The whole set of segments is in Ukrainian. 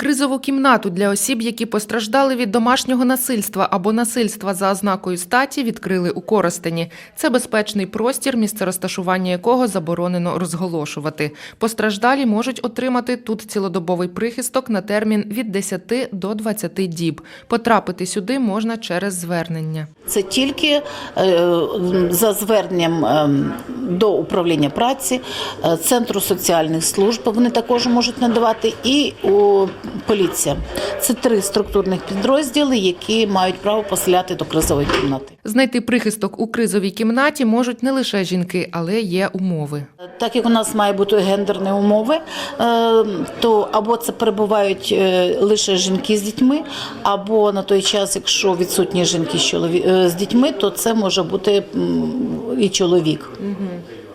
Кризову кімнату для осіб, які постраждали від домашнього насильства або насильства за ознакою статі, відкрили у Коростені. Це безпечний простір, місце розташування якого заборонено розголошувати. Постраждалі можуть отримати тут цілодобовий прихисток на термін від 10 до 20 діб. Потрапити сюди можна через звернення. Це тільки е, за зверненням е, до управління праці, е, центру соціальних служб. Вони також можуть надавати і у поліція. Це три структурних підрозділи, які мають право поселяти до кризової кімнати. Знайти прихисток у кризовій кімнаті можуть не лише жінки, але є умови. Так як у нас має бути гендерні умови, е, то або це перебувають е, лише жінки з дітьми, або на той час, якщо відсутні жінки з, е, з дітьми, то це може бути і чоловік.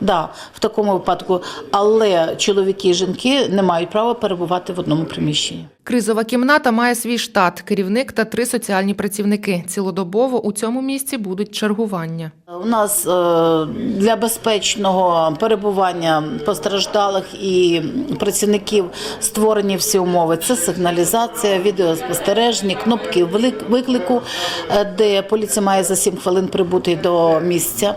Да, в такому випадку, але чоловіки і жінки не мають права перебувати в одному приміщенні. Кризова кімната має свій штат, керівник та три соціальні працівники. Цілодобово у цьому місці будуть чергування. У нас е, для безпечного перебування постраждалих і працівників створені всі умови. Це сигналізація, відеоспостереження, кнопки виклику, е, де поліція має за 7 хвилин прибути до місця,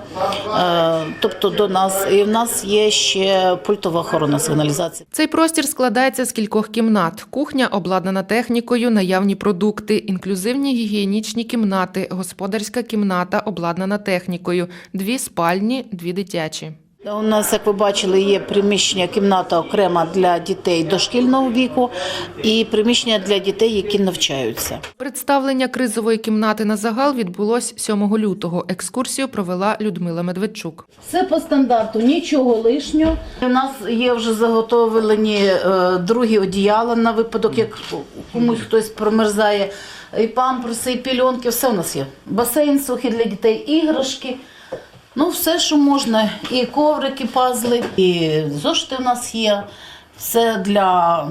е, тобто до нас. І в нас є ще пультова охорона сигналізації. Цей простір складається з кількох кімнат. Кухня обладнана технікою, наявні продукти, інклюзивні гігієнічні кімнати, господарська кімната обладнана технікою, дві спальні, дві дитячі. У нас, як ви бачили, є приміщення, кімната окрема для дітей дошкільного віку і приміщення для дітей, які навчаються. Представлення кризової кімнати на загал відбулось 7 лютого. Екскурсію провела Людмила Медведчук. Все по стандарту, нічого лишнього. У нас є вже заготовлені е, другі одіяла на випадок, як комусь хтось промерзає. І памперси, і пільонки, все у нас є. Басейн сухий для дітей, іграшки. Ну, все, що можна. І коврики, пазли, і зошити в нас є. Все для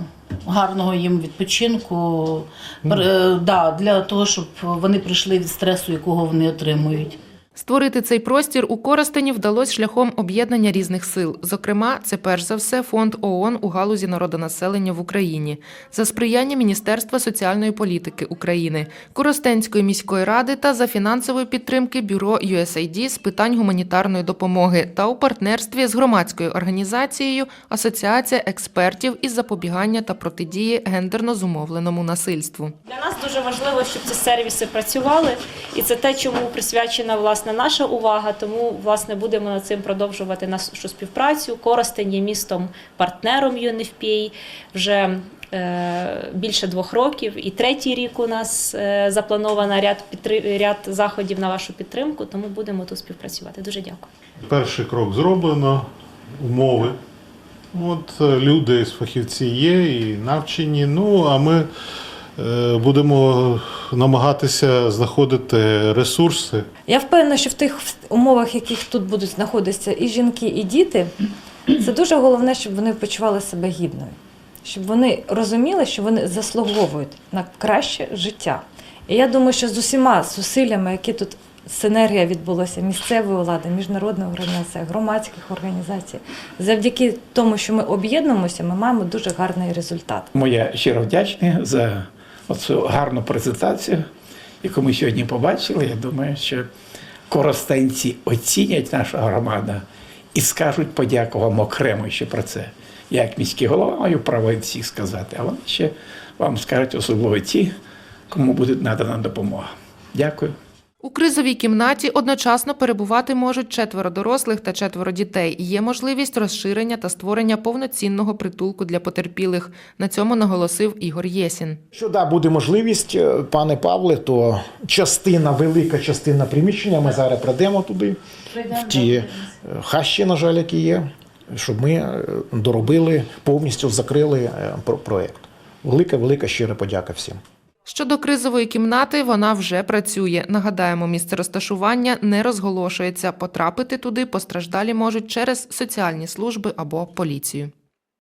гарного їм відпочинку, Пер- е, да, для того, щоб вони прийшли від стресу, якого вони отримують. Створити цей простір у Коростені вдалося шляхом об'єднання різних сил. Зокрема, це перш за все фонд ООН у галузі народонаселення в Україні за сприяння Міністерства соціальної політики України, Коростенської міської ради та за фінансової підтримки бюро USAID з питань гуманітарної допомоги та у партнерстві з громадською організацією Асоціація експертів із запобігання та протидії гендерно зумовленому насильству. Для нас дуже важливо, щоб ці сервіси працювали, і це те, чому присвячена власне наша увага. Тому власне будемо над цим продовжувати нашу співпрацю. Коростень є містом партнером UNFPA вже е, більше двох років. І третій рік у нас е, заплановано ряд ряд заходів на вашу підтримку. Тому будемо тут співпрацювати. Дуже дякую. Перший крок зроблено, умови. От е, люди, фахівці є і навчені. Ну а ми будемо намагатися знаходити ресурси. Я впевнена, що в тих умовах, в яких тут будуть знаходитися і жінки, і діти, це дуже головне, щоб вони почували себе гідною, щоб вони розуміли, що вони заслуговують на краще життя. І я думаю, що з усіма зусиллями, які тут синергія відбулася місцевої влади, міжнародної організації, громадських організацій, завдяки тому, що ми об'єднуємося, ми маємо дуже гарний результат. Я щиро вдячний за цю гарну презентацію, яку ми сьогодні побачили. Я думаю, що коростенці оцінять нашу громаду і скажуть подяку вам окремо ще про це. Я, як міський голова, маю право всіх сказати, а вони ще вам скажуть особливо ті, кому буде надана допомога. Дякую. У кризовій кімнаті одночасно перебувати можуть четверо дорослих та четверо дітей. Є можливість розширення та створення повноцінного притулку для потерпілих. На цьому наголосив Ігор Єсін. Що да, буде можливість, е, пане Павле, то частина, велика частина приміщення, ми зараз прийдемо туди, в ті е, хащі, на жаль, які є, щоб ми е, доробили, повністю закрили про- проект. Велика, велика щира подяка всім. Щодо кризової кімнати, вона вже працює. Нагадаємо, місце розташування не розголошується. Потрапити туди постраждалі можуть через соціальні служби або поліцію.